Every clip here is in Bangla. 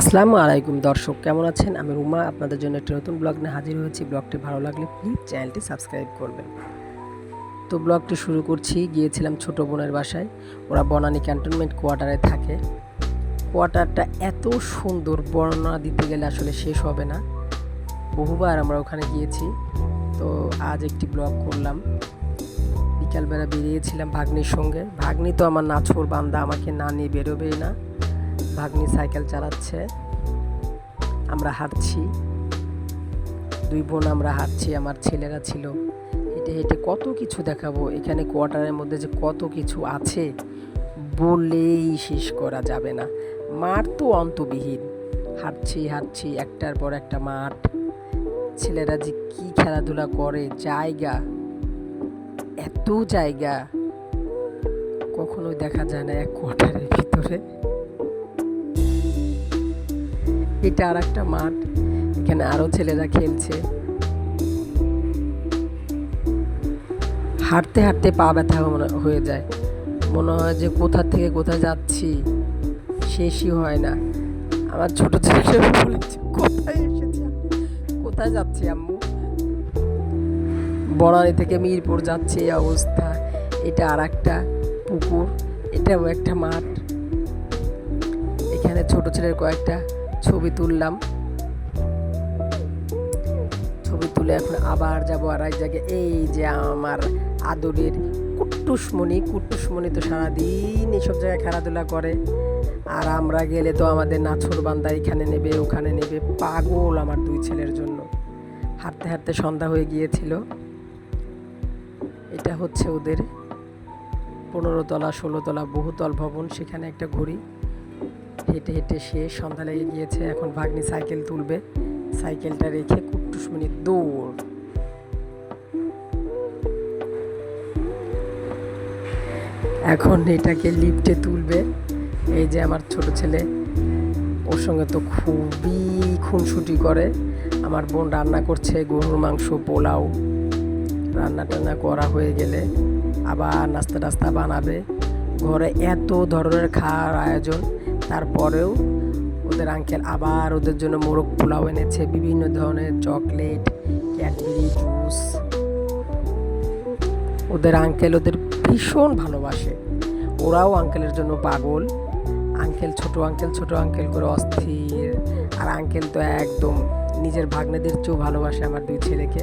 আসসালামু আলাইকুম দর্শক, কেমন আছেন? আমি রুমা, আপনাদের জন্য একটি নতুন ব্লগ নিয়ে হাজির হয়েছি। ব্লগটি ভালো লাগলে প্লিজ চ্যানেলটি সাবস্ক্রাইব করবেন। তো ব্লগটি শুরু করছি, গিয়েছিলাম ছোট বোনের বাসায়। ওরা বনানী ক্যান্টনমেন্ট কোয়ার্টারে থাকে। কোয়ার্টারটা এত সুন্দর, বর্ণনা দিতে গেলে আসলে শেষ হবে না। বহুবার আমরা ওখানে গিয়েছি। তো আজ একটি ব্লগ করলাম। বিকালবেলা বেরিয়েছিলাম ভাগ্নির সঙ্গে। ভাগ্নি তো আমার নাছোর বান্দা, আমাকে না নিয়ে বেরোবেই না। ভাগ্নি সাইকেল চালাচ্ছে। আমরা হাঁটছি। দুই বোন আমরা হাঁটছি, আমার ছেলেরা ছিল। হেঁটে হেঁটে কত কিছু দেখাবো। এখানে কোয়ার্টারের মধ্যে যে কত কিছু আছে বলেই শেষ করা যাবে না। মাঠ তো অন্তবিহীন। হাঁটছি হাঁটছি, একটার পর একটা মাঠ। ছেলেরা যে কী খেলাধুলা করে, জায়গা, এত জায়গা। কখনোই দেখা যায় না এক কোয়ার্টারের ভিতরে। এটা আর একটা মাঠ, এখানে আরও ছেলেরা খেলছে। হাঁটতে হাঁটতে পা ব্যথা হয়ে যায়। মনে হয় যে কোথা থেকে কোথায় যাচ্ছি, শেষই হয় না। আমার ছোট ছেলে বলেছে, কোথায় এসেছি? কোথায় যাচ্ছি আম্মু? বনানী থেকে মিরপুর যাচ্ছে এই অবস্থা। এটা আর একটা পুকুর, এটাও একটা মাঠ। এখানে ছোট ছেলের কয়েকটা ছবি তুললাম। ছবি তুলে এখন আবার যাব আর এক জায়গায়। এই যে আমার আদরের কুট্টুসমণি কুট্টুসমণি তো সারাদিন এইসব জায়গায় খেলাধুলা করে। আর আমরা গেলে তো আমাদের নাছর বান্দা এখানে নেবে, ওখানে নেবে। পাগল আমার দুই ছেলের জন্য। হাঁটতে হাঁটতে সন্ধ্যা হয়ে গিয়েছিল। এটা হচ্ছে ওদের পনেরো তলা, ষোলো তলা বহুতল ভবন, সেখানে একটা ঘড়ি। হেঁটে হেঁটে সে সন্ধ্যা লেগে গিয়েছে, এখন ভাগ্নি সাইকেল তুলবে। সাইকেলটা রেখে কুট্টুস মিনিট দৌড়। এখন এটাকে লিফটে তুলবে। এই যে আমার ছোট ছেলে, ওর সঙ্গে তো খুবই খুনসুটি করে। আমার বোন রান্না করছে গরুর মাংস, পোলাও। রান্না টান্না করা হয়ে গেলে আবার নাস্তা টাস্তা বানাবে। ঘরে এত ধরনের খাওয়ার আয়োজন তারপরেও ওদের আঙ্কেল আবার ওদের জন্য মোরগ পোলাও এনেছে, বিভিন্ন ধরনের চকলেট ক্যাডবেরি জুস ওদের আঙ্কেল ওদের ভীষণ ভালোবাসে। ওরাও আঙ্কেলের জন্য পাগল। আঙ্কেল ছোট আঙ্কেল ছোট আঙ্কেল করে অস্থির। আর আঙ্কেল তো একদম নিজের ভাগ্নেদের চেয়েও ভালোবাসে আমার দুই ছেলেকে।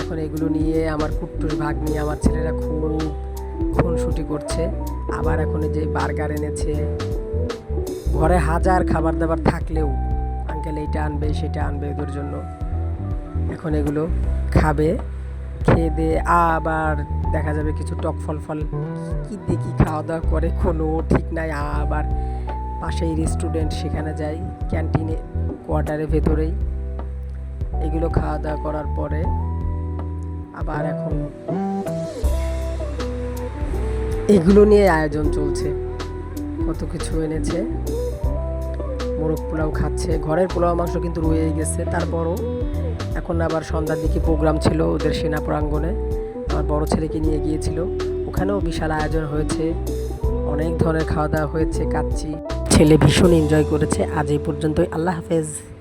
এখন এগুলো নিয়ে আমার কুট্টুর ভাগ নিয়ে আমার ছেলেরা খুব খুনসুটি করছে। আবার এখন যে বার্গার এনেছে। ঘরে হাজার খাবার দাবার থাকলেও আঙ্কেল এইটা আনবে, সেটা আনবে ওদের জন্য। এখন এগুলো খাবে, খেয়ে দিয়ে আবার দেখা যাবে কিছু টক ফল ফল কি দেখি খাওয়া দাওয়া করে, কোনো ঠিক নাই। আবার পাশেই রেস্টুরেন্ট সেখানে যাই ক্যান্টিনে কোয়ার্টারের ভেতরেই। এগুলো খাওয়া দাওয়া করার পরে আবার এখন এগুলো নিয়ে আয়োজন চলছে। কত কিছু এনেছে। মোরগ পোলাও খাচ্ছে। ঘরের পোলাও মাংস কিন্তু রয়েই গেছে। তারপরও এখন আবার সন্ধ্যার দিকে প্রোগ্রাম ছিল ওদের সেনা প্রাঙ্গণে। আমার বড় ছেলেকে নিয়ে গিয়েছিল। ওখানেও বিশাল আয়োজন হয়েছে। অনেক ধরনের খাওয়া দাওয়া হয়েছে কাচ্ছি ছেলে ভীষণ এনজয় করেছে। আজ এই পর্যন্তই। আল্লাহ হাফেজ।